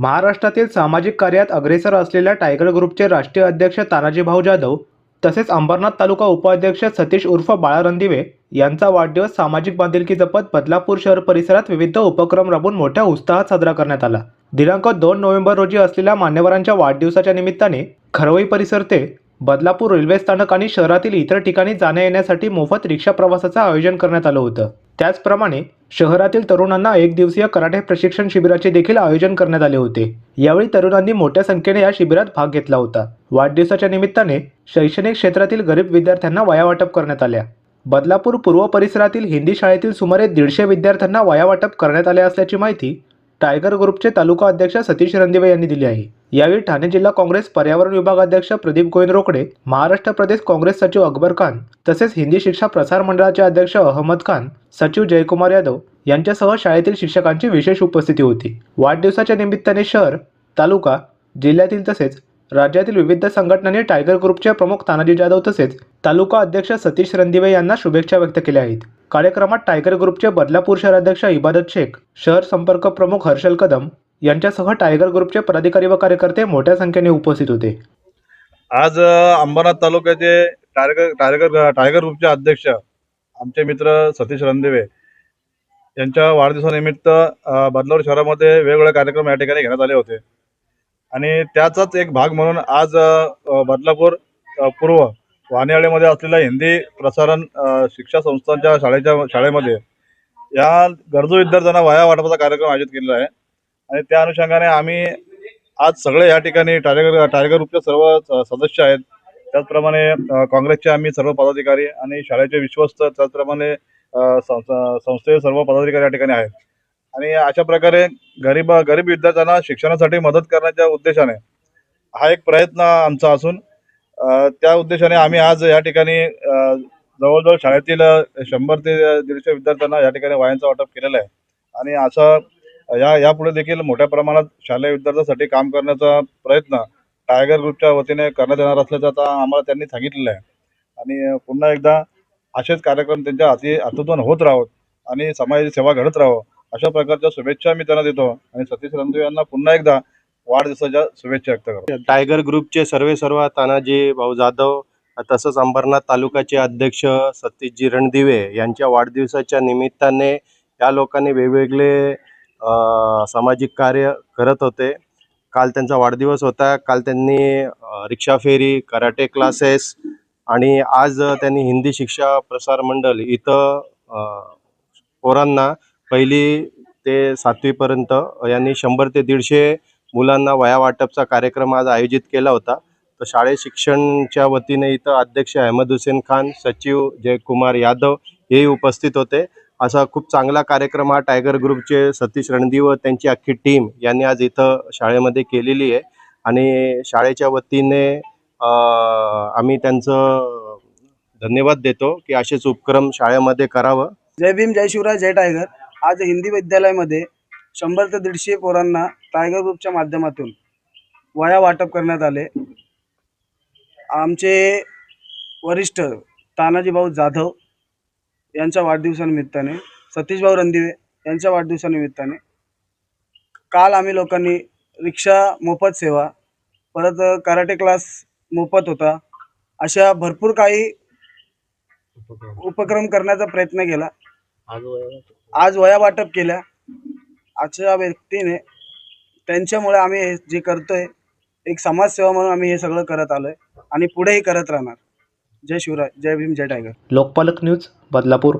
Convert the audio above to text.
महाराष्ट्रातील सामाजिक कार्यात अग्रेसर असलेल्या टायगर ग्रुपचे राष्ट्रीय अध्यक्ष तानाजीभाऊ जाधव तसेच अंबरनाथ तालुका उपाध्यक्ष सतीश उर्फ बाळा रणदिवे यांचा वाढदिवस सामाजिक बांधिलकी जपत बदलापूर शहर परिसरात विविध उपक्रम राबवून मोठ्या उत्साहात साजरा करण्यात आला. दिनांक दोन नोव्हेंबर रोजी असलेल्या मान्यवरांच्या वाढदिवसाच्या निमित्ताने खरवई परिसर ते बदलापूर रेल्वे स्थानक आणि शहरातील इतर ठिकाणी जाण्या येण्यासाठी मोफत रिक्षा प्रवासाचं आयोजन करण्यात आलं होतं. त्याचप्रमाणे शहरातील तरुणांना एक दिवसीय कराटे प्रशिक्षण शिबिराचे देखील आयोजन करण्यात आले होते. यावेळी तरुणांनी मोठ्या संख्येने या शिबिरात भाग घेतला होता. वाढदिवसाच्या निमित्ताने शैक्षणिक क्षेत्रातील गरीब विद्यार्थ्यांना वयावाटप करण्यात आल्या. बदलापूर पूर्व परिसरातील हिंदी शाळेतील सुमारे दीडशे विद्यार्थ्यांना वयावाटप करण्यात आले असल्याची माहिती टायगर ग्रुपचे तालुका अध्यक्ष सतीश रणदिवे यांनी दिली आहे. यावेळी ठाणे जिल्हा काँग्रेस पर्यावरण विभागाध्यक्ष प्रदीप गोविंद रोकडे महाराष्ट्र प्रदेश काँग्रेस सचिव अकबर खान तसेच हिंदी शिक्षा प्रसार मंडळाचे अध्यक्ष अहमद खान सचिव जयकुमार यादव यांच्यासह शाळेतील शिक्षकांची विशेष उपस्थिती होती. वाढदिवसाच्या निमित्ताने शहर तालुका जिल्ह्यातील तसेच राज्यातील विविध संघटनांनी टायगर ग्रुपचे प्रमुख तानाजी जाधव तसेच तालुका अध्यक्ष सतीश रणदिवे यांना शुभेच्छा व्यक्त केल्या आहेत. कार्यक्रमात टायगर ग्रुपचे बदलापूर शहराध्यक्ष इबादत शेख शहर संपर्क प्रमुख हर्षल कदम यांच्यासह टायगर ग्रुपचे पदाधिकारी व कार्यकर्ते मोठ्या संख्येने उपस्थित होते. आज अंबरनाथ तालुक्याचे टायगर टायगर टायगर ग्रुपचे अध्यक्ष आमचे मित्र सतीश रणदिवे यांच्या वाढदिवसानिमित्त अ, बदलापूर शहरामध्ये वेगवेगळे कार्यक्रम या ठिकाणी घेण्यात आले होते. आणि त्याचाच एक भाग म्हणून आज बदलापूर पूर्व वाणियाळीमध्ये असलेल्या हिंदी प्रसारण शिक्षा संस्थांच्या शाळेच्या शाळेमध्ये या गरजू विद्यार्थ्यांना वया वाटपाचा कार्यक्रम आयोजित केलेला आहे. आणि त्या अनुषंगाने आम्ही आज सगळे या ठिकाणी टायगर टायगर ग्रुपचे सर्व सदस्य आहेत. त्याचप्रमाणे काँग्रेसचे आम्ही सर्व पदाधिकारी आणि शाळेचे विश्वस्त त्याचप्रमाणे संस्था- संस्थेचे सर्व पदाधिकारी या ठिकाणी आहेत. आणि अशा प्रकारे गरीब गरीब विद्यार्थ्यांना शिक्षणासाठी मदत करण्याच्या उद्देशाने हा एक प्रयत्न आमचा असून त्या उद्देशाने आम्ही आज या ठिकाणी जवळजवळ शाळेतील शंभर ते दीडशे विद्यार्थ्यांना या ठिकाणी वायांचं वाटप केलेलं आहे. आणि असं या यापुढे देखील मोठ्या प्रमाणात शालेय विद्यार्थ्यांसाठी काम करण्याचा प्रयत्न टायगर ग्रुपच्या वतीने करण्यात येणार असल्याचं आता आम्हाला त्यांनी सांगितलेलं आहे. आणि पुन्हा एकदा असेच कार्यक्रम त्यांच्या हाती हातातून होत राहोत आणि समाजाची सेवा घडत राहो. अशा प्रकारच्या शुभेच्छा मी त्यांना देतो आणि सतीश रणदेव यांना पुन्हा एकदा वाढदिवसाच्या शुभेच्छा व्यक्त करतो. टायगर ग्रुपचे सर्वे सर्व तानाजी भाऊ जाधव तसंच अंबरनाथ तालुक्याचे अध्यक्ष सतीशजी रणदिवे यांच्या वाढदिवसाच्या निमित्ताने या लोकांनी वेगवेगळे सामाजिक कार्य करत होते. काल त्यांचा वाढदिवस होता. काल त्यांनी रिक्षा फेरी कराटे क्लासेस आणि आज त्यांनी हिंदी शिक्षा प्रसार मंडळ इथं पोरांना पहिली ते सातवीपर्यंत यांनी शंभर ते दीडशे मुलांना वया वाटपचा कार्यक्रम आज आयोजित केला होता. तर शाळेत शिक्षणच्या वतीने इथं अध्यक्ष अहमद हुसेन खान सचिव जयकुमार यादव हेही उपस्थित होते. असा खूप चांगला कार्यक्रम हा टायगर ग्रुपचे सतीश रणदी व त्यांची अख्खी टीम यांनी आज इथं शाळेमध्ये केलेली आहे. आणि शाळेच्या वतीने आम्ही त्यांचं धन्यवाद देतो की असेच उपक्रम शाळेमध्ये करावं. जय भीम जय शिवराय जय टायगर. आज हिंदी विद्यालयामध्ये शंभर ते दीडशे पोरांना टायगर ग्रुपच्या माध्यमातून वया वाटप करण्यात आले. आमचे वरिष्ठ तानाजी भाऊ जाधव यांच्या वाढदिवसानिमित्ताने सतीश भाऊ रणदिवे यांच्या वाढदिवसानिमित्ताने काल आम्ही लोकांनी रिक्षा मोफत सेवा परत कराटे क्लास मोफत होता अशा भरपूर काही उपक्रम करण्याचा प्रयत्न केला. आज वया वाटप केल्या. अशा व्यक्तीने त्यांच्यामुळे आम्ही हे जे करतोय एक समाजसेवा म्हणून आम्ही हे सगळं करत आलोय आणि पुढेही करत राहणार. जय शिवराय जय भीम जय टायगर. लोकपालक न्यूज बदलापूर.